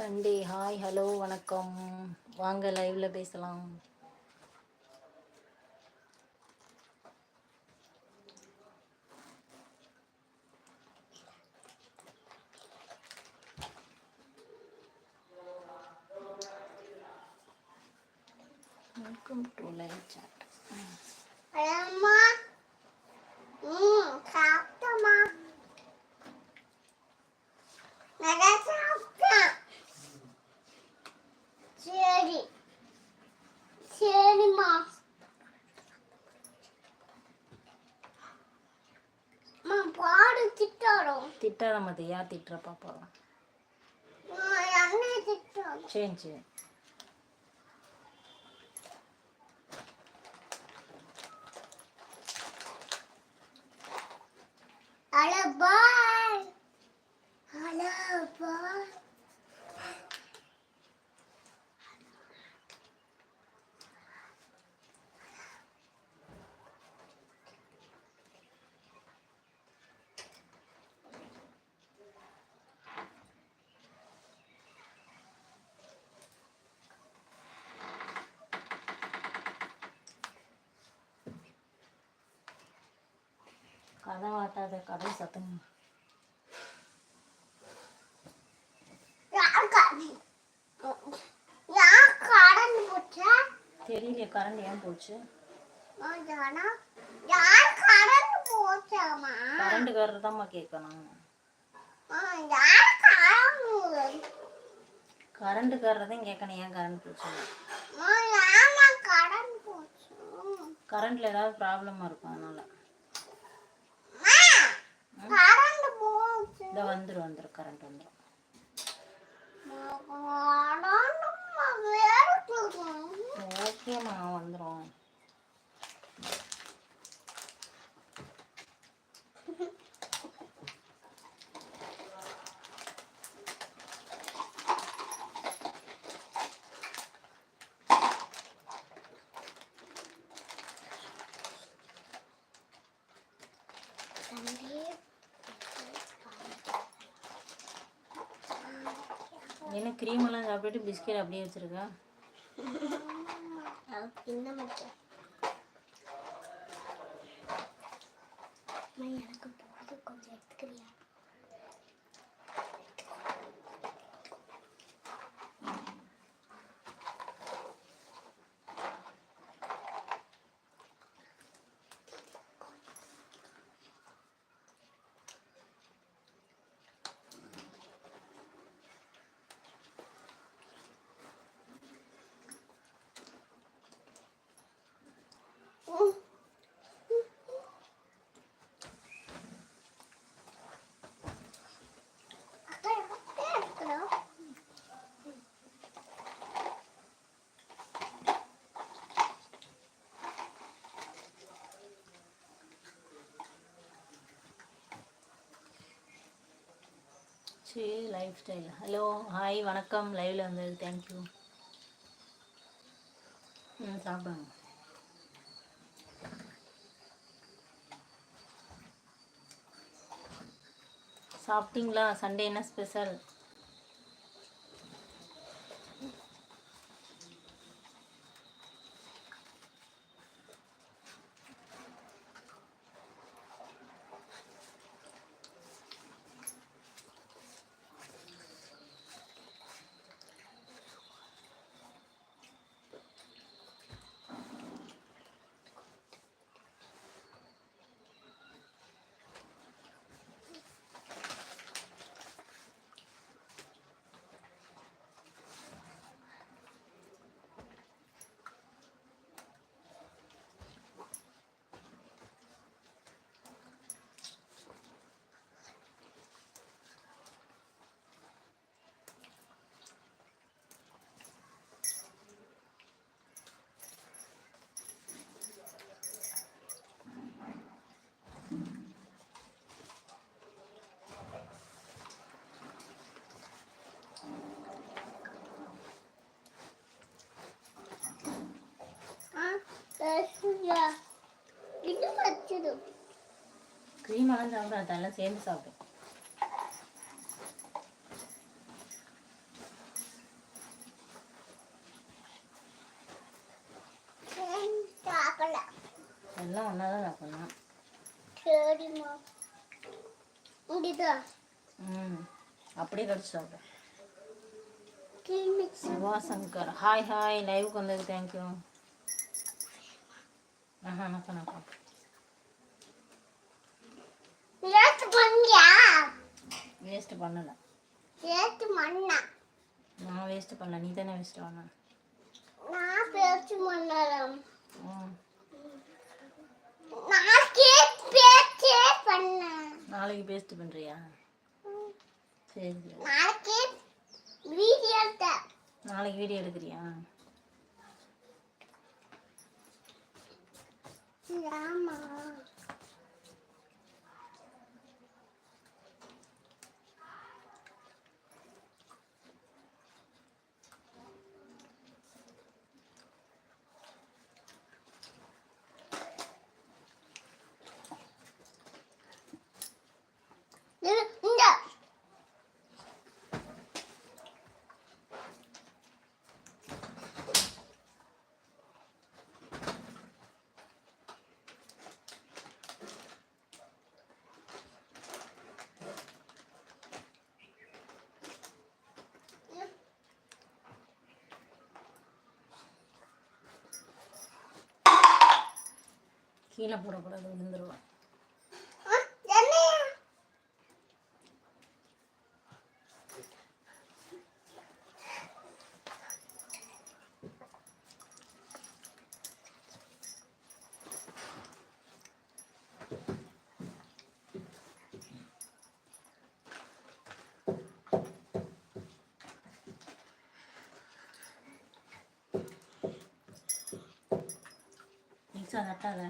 Sunday hi hello வணக்கம். வாங்க லைவ்ல பேசலாம். வெல்கம் டு லைவ் சாட் அம்மா ம் சாப்பிட்டமா நல்லா சாப்பிட்டேன் சரி சரிம்மா அம்மா பாடு திட்டாடும் திட்டாத மதி யார் திட்டுற பாப்பா என்ன திட்டாடும் சரி சரி ஹலோ பாய் ஹலோ பாய் கதை வாட்டாத கடை சத்தம் தெரியல கரண்ட் ஏன் போச்சு? போச்சாமா கரண்ட்டுக்காரர் தான்மா கேட்கணும். யார் கடன் கரண்ட்டுக்காரர் தான் கேட்கணும் ஏன் கரண்ட் போச்சு? கரண்ட்ல ஏதாவது ப்ராப்ளமா இருக்கும் அதனால. இதை வந்துடும் வந்துடும் கரண்ட் வந்துடும் கடன் வேற கேட்கணும் ஓகேம்மா வந்துடும் க்ரீமெல்லாம் எல்லாம் சாப்பிட்டுட்டு பிஸ்கெட் அப்படியே வச்சிருக்கா? என்ன எனக்கு சரி லைஃப் ஸ்டைல் ஹலோ ஹாய் வணக்கம். லைவ்ல வந்தது தேங்க்யூ ம் சாப்பிடுங்க. சாப்பிட்டீங்களா? சண்டே என்ன ஸ்பெஷல் கிரீம் எல்லாம் சாப்பிடாது அதெல்லாம் சேர்ந்து சாப்பிடும் எல்லாம் ஒன்றா தான் நான் சரிம்மா. முடிதா ம் அப்படியே கடிச்சு சாப்பிடும் சிவா சங்கர். ஹாய் ஹாய் லைவுக்கு வந்ததுக்கு தேங்க்யூ ஆஹா நக்கா நக்கா ஏத்து பண்ணியா வேஸ்ட் பண்ணலை ஏத்து மண்ணா நான் வேஸ்ட் பண்ணல நீ தானே வேஸ்ட் பண்ண நான் பேச்சு மண்ணலாம் ம் நாக்கே பேச்சே பண்ணேன் நாளைக்கு பேஸ்ட் பண்ணுறியா சரி நாளைக்கு வீடியோ நாளைக்கு வீடியோ எடுக்கிறியா 是阿妈 கீழே போடக்கூடாது விழுந்துருவான் மிக்ஸ் என்னையா தட்டாத.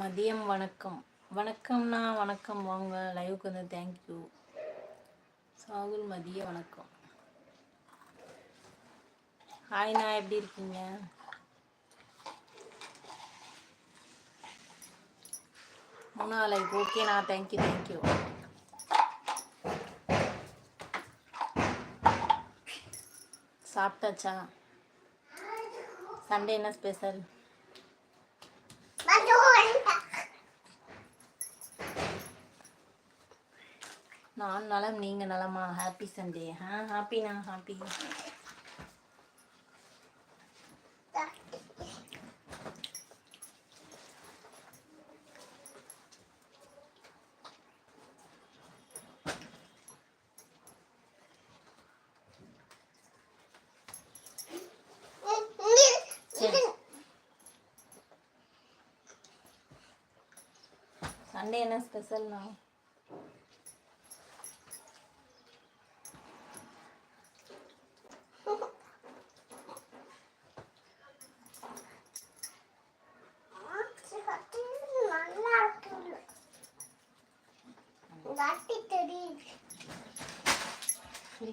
மதியம் வணக்கம். வணக்கம்ண்ணா வணக்கம் வாங்க. லைவுக்கு வந்து தேங்க்யூ சாகுல் மதிய வணக்கம். ஹாய்ண்ணா எப்படி இருக்கீங்க? மூணா லைக் ஓகேண்ணா தேங்க்யூ தேங்க்யூ சாப்பிட்டாச்சா? சண்டே என்ன ஸ்பெஷல் வந்து வந்துட்டா. நான் நலம் நீங்க நலமா? ஹாப்பி சண்டே ஆ ஹாப்பிண்ணா ஹாப்பி சண்டே என்ன ஸ்பெஷல்ண்ணா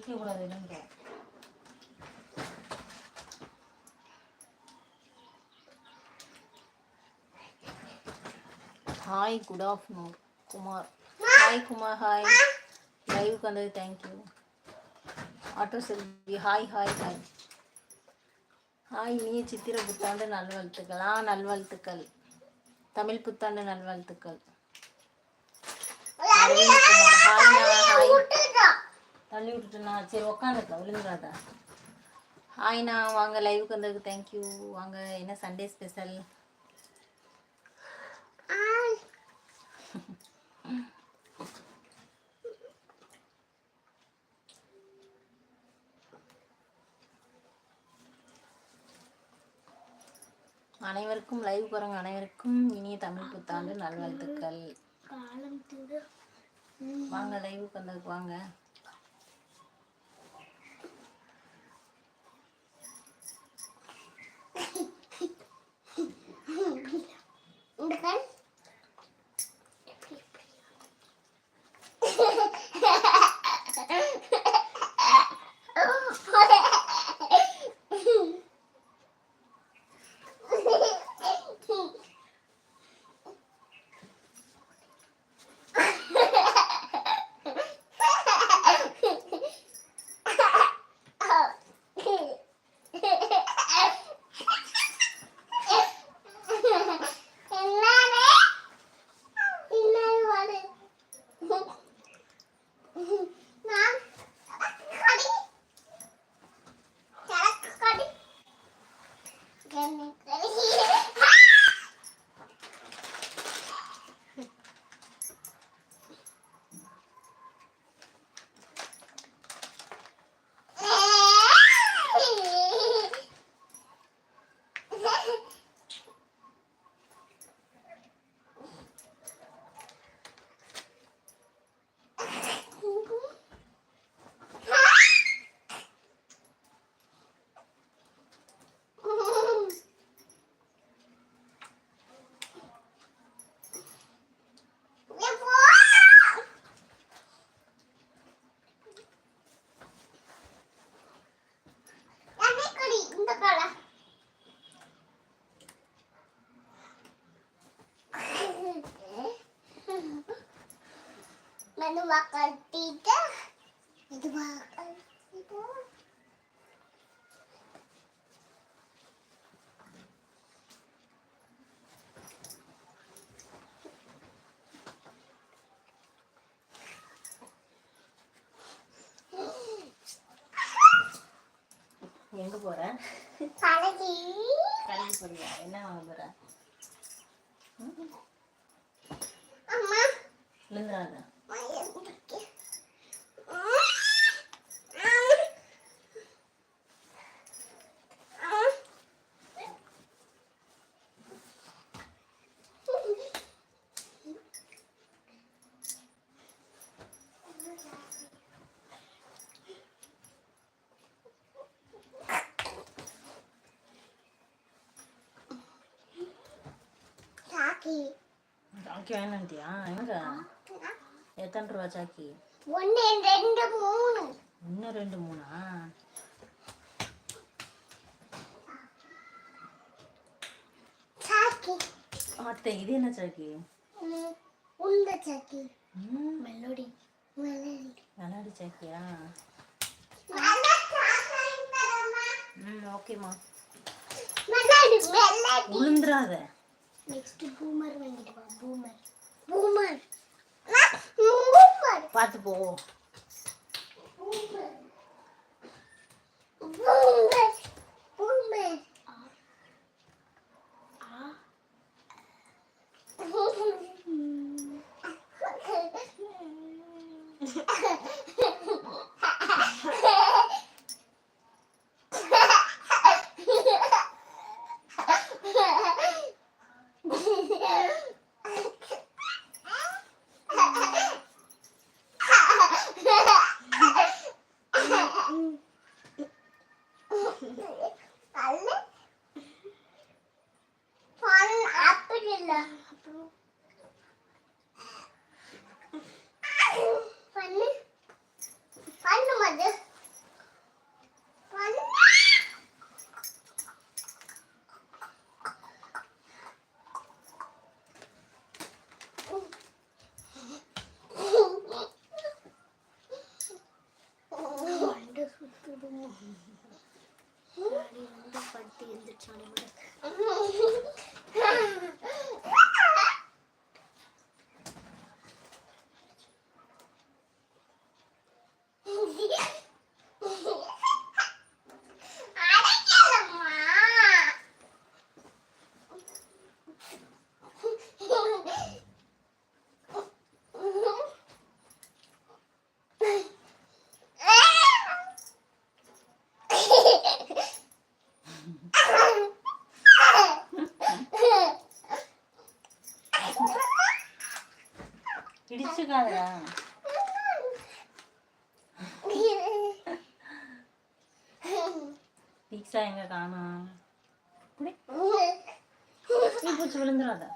சிரிக்கக்கூடாது இல்லைங்க hi good afternoon Kumar hi Kumar hi லைவுக்கு வந்தது thank you auto Selvi hi hi hi hi இனிய சித்திர புத்தாண்டு நல்வாழ்த்துக்கள். ஆ நல்வாழ்த்துக்கள். தமிழ் புத்தாண்டு நல்வாழ்த்துக்கள். ஹாய் ஹாய் தள்ளி விட்டுட்டுனா? சரி உக்காந்துக்க விழுந்துடாத ஹாய்ண்ணா வாங்க லைவுக்கு வந்ததுக்கு தேங்க்யூ வாங்க என்ன சண்டே ஸ்பெஷல் அனைவருக்கும் லைவ் போகிறவங்க அனைவருக்கும் இனிய தமிழ் புத்தாண்டு நல்வாழ்த்துக்கள். வாங்க லைவுக்கு வந்ததுக்கு வாங்க. இந்த மெதுவா கட்டிட்டு மெதுவா கட்டிட்டு எங்கே போகிற கலகி கடைக்கு போறியா என்ன வாங்க போகிற அம்மா விழுந்துடாத சாக்கி சாக்கி வேணான்ட்டியா எங்கே எத்தனை ரூபா சாக்கி ஒன்று ரெண்டு மூணு இன்னும் ரெண்டு மூணா சாக்கி அத்தை இது என்ன சாக்கி உந்த சாக்கி ம் மெலோடி மெலோடி சாக்கியா ம் ஓகேம்மா விழுந்துடாத நெக்ஸ்ட் பூமர் வாங்கிட்டு வா பூமர் பூமர் பூமர் பார்த்து போ. Boomer boomer Oh. కాదురా దీక్ష ఇంకా కానా ఇప్పుడు? చూడలేదు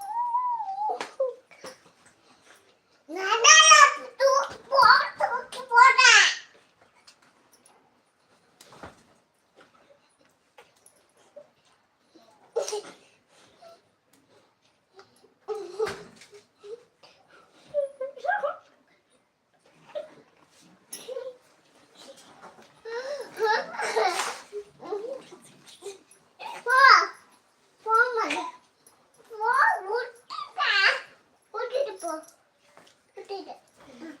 potatoes.